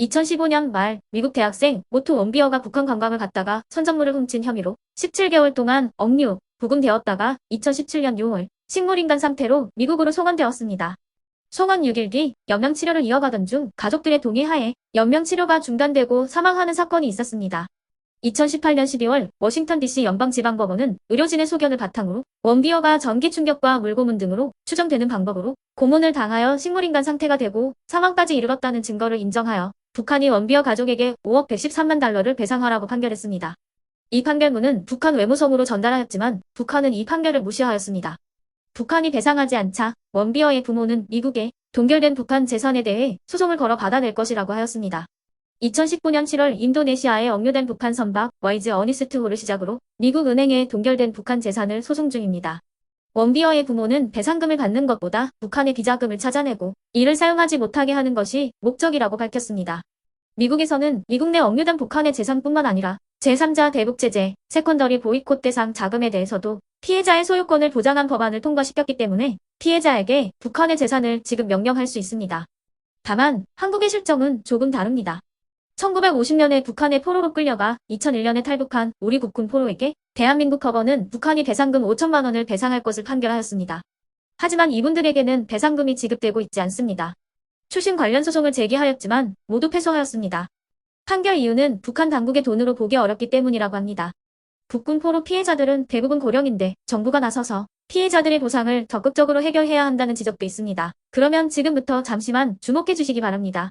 2015년 말 미국 대학생 모토 원비어가 북한 관광을 갔다가 선전물을 훔친 혐의로 17개월 동안 억류, 부금되었다가 2017년 6월 식물인간 상태로 미국으로 송환되었습니다. 송환 6일 뒤 연명치료를 이어가던 중 가족들의 동의하에 연명치료가 중단되고 사망하는 사건이 있었습니다. 2018년 12월 워싱턴 DC 연방지방법원은 의료진의 소견을 바탕으로 원비어가 전기 충격과 물고문 등으로 추정되는 방법으로 고문을 당하여 식물인간 상태가 되고 사망까지 이르렀다는 증거를 인정하여 북한이 원비어 가족에게 5억 113만 달러를 배상하라고 판결했습니다. 이 판결문은 북한 외무성으로 전달하였지만 북한은 이 판결을 무시하였습니다. 북한이 배상하지 않자 원비어의 부모는 미국에 동결된 북한 재산에 대해 소송을 걸어 받아낼 것이라고 하였습니다. 2019년 7월 인도네시아에 억류된 북한 선박 와이즈 어니스트호를 시작으로 미국 은행에 동결된 북한 재산을 소송 중입니다. 원비어의 부모는 배상금을 받는 것보다 북한의 비자금을 찾아내고 이를 사용하지 못하게 하는 것이 목적이라고 밝혔습니다. 미국에서는 미국 내 억류된 북한의 재산뿐만 아니라 제3자 대북제재, 세컨더리 보이콧 대상 자금에 대해서도 피해자의 소유권을 보장한 법안을 통과시켰기 때문에 피해자에게 북한의 재산을 지급 명령할 수 있습니다. 다만 한국의 실정은 조금 다릅니다. 1950년에 북한의 포로로 끌려가 2001년에 탈북한 우리 국군 포로에게 대한민국 법원은 북한이 배상금 5천만 원을 배상할 것을 판결하였습니다. 하지만 이분들에게는 배상금이 지급되고 있지 않습니다. 추심 관련 소송을 제기하였지만 모두 패소하였습니다. 판결 이유는 북한 당국의 돈으로 보기 어렵기 때문이라고 합니다. 북군 포로 피해자들은 대부분 고령인데 정부가 나서서 피해자들의 보상을 적극적으로 해결해야 한다는 지적도 있습니다. 그러면 지금부터 잠시만 주목해 주시기 바랍니다.